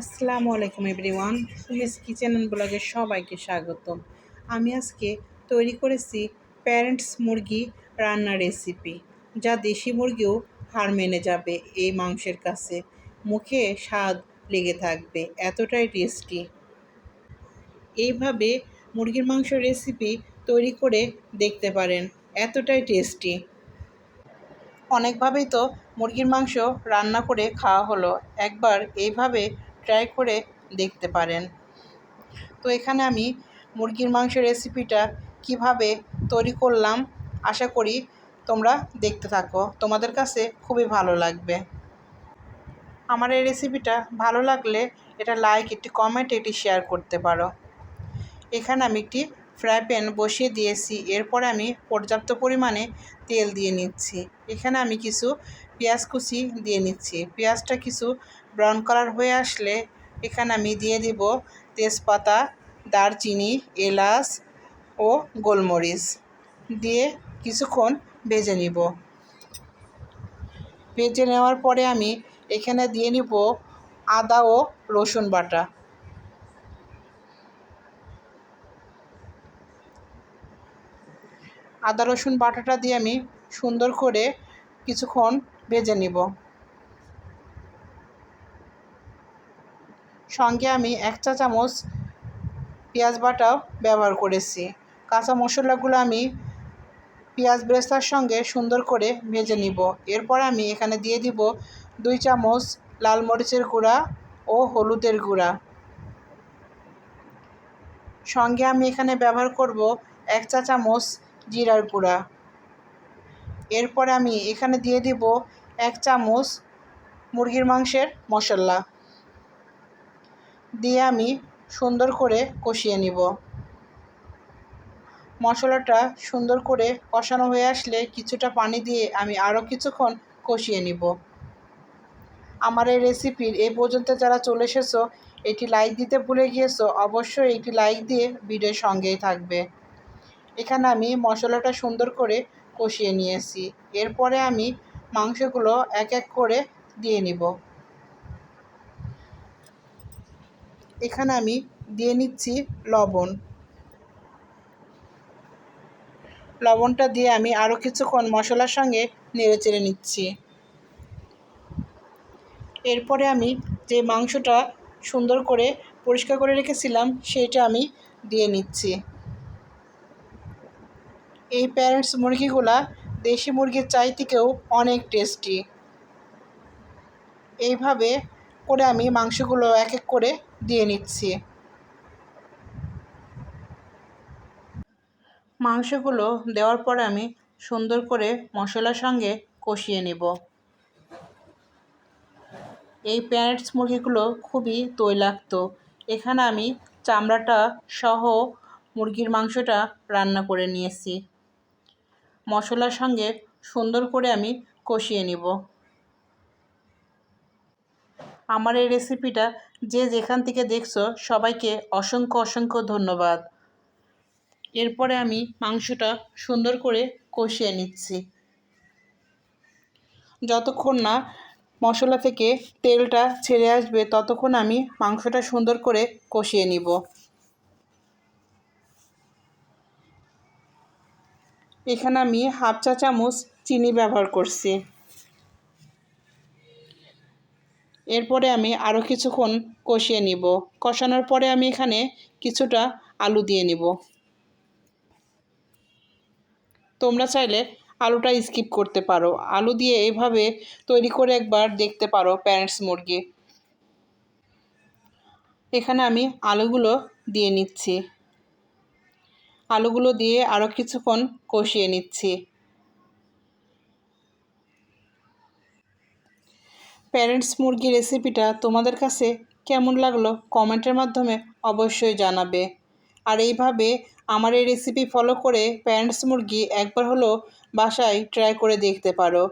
আসসালামু আলাইকুম everyone. Sumi's kitchen and ব্লগে সবাইকে স্বাগতম। আমি আজকে তৈরি করেছি প্যারেন্টস মুরগি রান্নার রেসিপি, যা দেশি মুরগিও হার মেনে যাবে এই মাংসের কাছে। মুখে স্বাদ লেগে থাকবে, এতটাই টেস্টি। এইভাবে মুরগির মাংস রেসিপি তৈরি করে দেখতে পারেন, এতটাই টেস্টি। অনেকভাবেই তো মুরগির মাংস রান্না করে খাওয়া হলো। একবার এইভাবে ট্রাই করে দেখতে পারেন। তো এখানে আমি মুরগির মাংস রেসিপিটা কীভাবে তৈরি করলাম, আশা করি তোমরা দেখতে থাকো। তোমাদের কাছে খুবই ভালো লাগবে। আমার এই রেসিপিটা ভালো লাগলে এটা লাইক একটি কমেন্ট একটি শেয়ার করতে পারো। এখানে আমি একটি ফ্রাই প্যান বসিয়ে দিয়েছি। এরপরে আমি পর্যাপ্ত পরিমাণে তেল দিয়ে নিচ্ছি। এখানে আমি কিছু পেঁয়াজ কুচি দিয়ে নিচ্ছি। পেঁয়াজটা কিছু ব্রাউন কালার হয়ে আসলে এখানে আমি দিয়ে দিব তেজপাতা, দারচিনি, এলাচ ও গোলমরিচ দিয়ে কিছুক্ষণ ভেজে নিব। ভেজে নেওয়ার পরে আমি এখানে দিয়ে নিব আদা ও রসুন বাটা। আদা রসুন বাটাটা দিয়ে আমি সুন্দর করে কিছুক্ষণ ভেজে নিব। সঙ্গে আমি এক চা চামচ পেঁয়াজ বাটাও ব্যবহার করেছি। কাঁচা মশলাগুলো আমি পেঁয়াজ ব্রেস্তার সঙ্গে সুন্দর করে ভেজে নিব। এরপর আমি এখানে দিয়ে দিব দুই চামচ লাল মরিচের গুঁড়া ও হলুদের গুঁড়া। সঙ্গে আমি এখানে ব্যবহার করব এক চা চামচ জিরার গুঁড়া। এরপর আমি এখানে দিয়ে দিব এক চামচ মুরগির মাংসের মশলা। দিয়ে আমি সুন্দর করে কষিয়ে নিব। মশলাটা সুন্দর করে কষানো হয়ে আসলে কিছুটা পানি দিয়ে আমি আরও কিছুক্ষণ কষিয়ে নিব। আমার এই রেসিপির এই পর্যন্ত যারা চলে এসেছ এটি লাইক দিতে ভুলে গিয়েছো, অবশ্যই একটি লাইক দিয়ে ভিডিওর সঙ্গেই থাকবে। এখানে আমি মশলাটা সুন্দর করে কষিয়ে নিয়েছি। এরপরে আমি মাংসগুলো এক এক করে দিয়ে নিব। এখানে আমি দিয়ে নিচ্ছি লবণ। লবণটা দিয়ে আমি আরও কিছুক্ষণ মশলার সঙ্গে নেড়ে চেড়ে নিচ্ছি। এরপরে আমি যে মাংসটা সুন্দর করে পরিষ্কার করে রেখেছিলাম, সেইটা আমি দিয়ে নিচ্ছি। এই প্যারেন্টস মুরগিগুলা দেশি মুরগির চাই থেকেও অনেক টেস্টি। এইভাবে করে আমি মাংসগুলো এক এক করে দিয়ে নিচ্ছি। মাংসগুলো দেওয়ার পরে আমি সুন্দর করে মশলার সঙ্গে কষিয়ে নেব। এই প্যারেটস মুরগিগুলো খুবই তৈলাক্ত। এখানে আমি চামড়াটা সহ মুরগির মাংসটা রান্না করে নিয়েছি। মশলার সঙ্গে সুন্দর করে আমি কষিয়ে নিব। আমার এই রেসিপিটা যে যেখান থেকে দেখছ, সবাইকে অসংখ্য অসংখ্য ধন্যবাদ। এরপরে আমি মাংসটা সুন্দর করে কষিয়ে নিচ্ছি। যতক্ষণ না মশলা থেকে তেলটা ছেড়ে আসবে, ততক্ষণ আমি মাংসটা সুন্দর করে কষিয়ে নিব। এখানে আমি হাফ চা চামচ চিনি ব্যবহার করছি। এরপরে আমি আরও কিছুক্ষণ কষিয়ে নিব। কষানোর পরে আমি এখানে কিছুটা আলু দিয়ে নিব। তোমরা চাইলে আলুটা স্কিপ করতে পারো। আলু দিয়ে এইভাবে তৈরি করে একবার দেখতে পারো প্যারেন্টস মুরগি। এখানে আমি আলুগুলো দিয়ে নিচ্ছি। আলুগুলো দিয়ে আরও কিছুক্ষণ কষিয়ে নিচ্ছি। প্যারেন্টস মুরগি রেসিপিটা তোমাদের কাছে কেমন লাগল কমেন্টের মাধ্যমে অবশ্যই জানাবে। আর এইভাবে আমার এই রেসিপি ফলো করে প্যারেন্টস মুরগি একবার হলো বাসায় ট্রাই করে দেখতে পারো।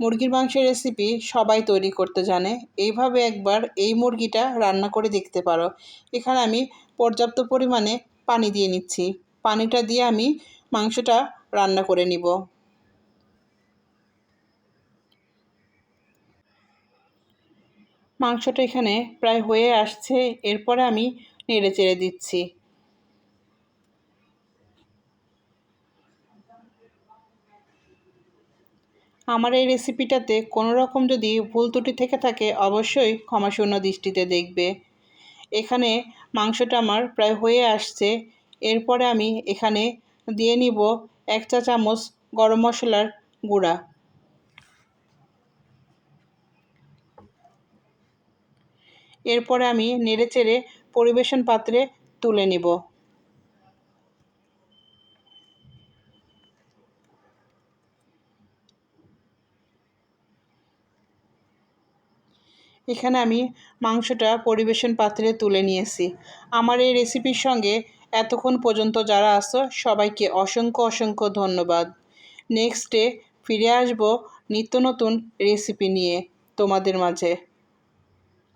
মুরগির মাংসের রেসিপি সবাই তৈরি করতে জানে। এইভাবে একবার এই মুরগিটা রান্না করে দেখতে পারো। এখানে আমি পর্যাপ্ত পরিমাণে পানি দিয়ে নিচ্ছি। পানিটা দিয়ে আমি মাংসটা রান্না করে নিব। মাংসটা এখানে প্রায় হয়ে আসছে, এরপরে আমি নেড়ে চেড়ে দিচ্ছি। আমার এই রেসিপিটাতে কোনো রকম যদি ভুল ত্রুটি থেকে থাকে, অবশ্যই ক্ষমাশূন্য দৃষ্টিতে দেখবে। এখানে মাংসটা আমার প্রায় হয়ে আসছে, এরপরে আমি এখানে দিয়ে নিব এক চা চামচ গরম মশলার গুঁড়া। এরপরে আমি নেড়েচেড়ে পরিবেশন পাত্রে তুলে নিব। এখানে আমি মাংসটা পরিবেশন পাত্রে তুলে নিয়েছি। আমার এই রেসিপির সঙ্গে এতক্ষণ পর্যন্ত যারা আসো সবাইকে অসংখ্য অসংখ্য ধন্যবাদ। নেক্সট ডে ফিরে আসব নিত্য নতুন রেসিপি নিয়ে তোমাদের মাঝে।